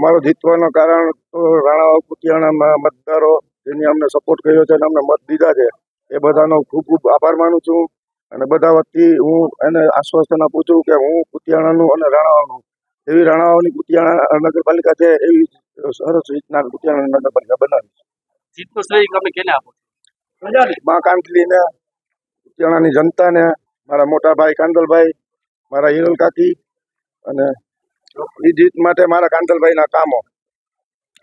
અમારો જીતવાનું કારણ તો રાણા કુતિયાણામાં મતદારો જેની અમને સપોર્ટ કર્યો છે અને અમને મત દીધા છે એ બધાનો ખૂબ ખૂબ આભાર માનું છું. અને બધા વતી હું એને આશ્વાસન આપું છું કે હું કુતિયાણાનું અને રાણાવાનું એવી રાણાઓની કુતિયાણા નગરપાલિકા છે એવી સરસ રીતના કુતિયાણા નગરપાલિકા બનાવી જીતનો શ્રેય તમે કેને આપો મા કાંતલીને કુતિયાણાની જનતાને મારા મોટા ભાઈ કાંદલભાઈ મારા હિરલ કાકી અને એ જીત માટે મારા કાંતલભાઈના કામો.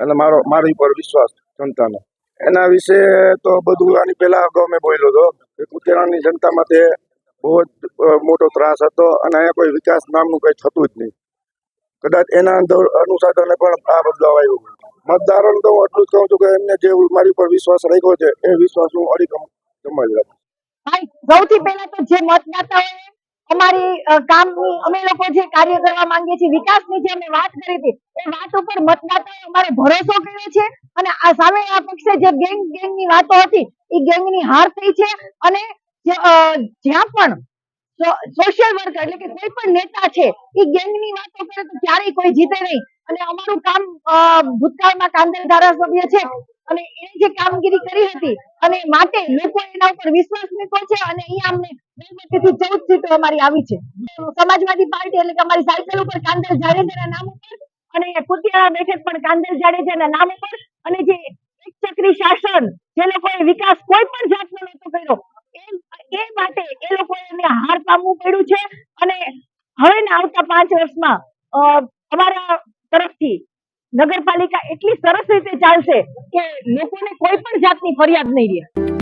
અને મારો, મારી ઉપર વિશ્વાસ જનતાનો. એના વિશે તો બધું આની પહેલા અગાઉ મેં બોલ્યો હતો કે કુતિયાણાની જનતા માટે બહુ જ મોટો ત્રાસ હતો અને અહીંયા કોઈ વિકાસ નામનું કંઈ થતું જ નહીં. કદાચ એના અંદર અનુસાધને પણ આ બદલાવ આવ્યો મતદારોને તો હું એટલું જ કહું છું કે એમને જે મારી ઉપર વિશ્વાસ રાખ્યો છે, એ વિશ્વાસ હું અડીકમ જમાવી રાખું. સૌથી પહેલા તો જે મતદાતાઓએ અમારી કામની અમે લોકો જે કાર્ય કરવા માંગીએ છીએ, વિકાસની જે અમે વાત કરી હતી, એ વાત ઉપર મતદાતાએ અમારો ભરોસો કર્યો છે અને આ સામે આ પક્ષે જે ગેંગ ગેંગની વાતો હતી એ ગેંગની હાર થઈ છે અને જ્યાં પણ સોશિયલ વર્કર એટલે કે કોઈ પણ નેતા છે એ ગેંગની વાતો કરે તો ક્યારેય કોઈ જીતે નહીં. અને અમારું કામ ભૂતકાળમાં કાંદેલ ધારાસભ્ય છે અને એ જે કામગીરી કરી હતી અને માટે લોકો એના ઉપર વિશ્વાસ મૂક્યો છે અને અહીંયા અમને બહુમતીથી ચૌદ સીટો અમારી આવી છે. સમાજવાદી પાર્ટી એટલે કે અમારી સાયકલ ઉપર કાંદેલ જાડેજાના નામ ઉપર અને કુતિયાળા બેઠક પણ કાંદેલ જાડેજાના નામ ઉપર અને જે એક ચક્રી શાસન જે લોકોએ વિકાસ કોઈ પણ જાતનો નહોતો કર્યો એ માટે એ લોકોએ એમને હાર પામવું પડ્યું છે અને હવે ના આવતા પાંચ વર્ષમાં અમારા નગરપાલિકા એટલી સરસ રીતે ચાલશે કે લોકોને કોઈ પણ જાતની ફરિયાદ નહીં રહે.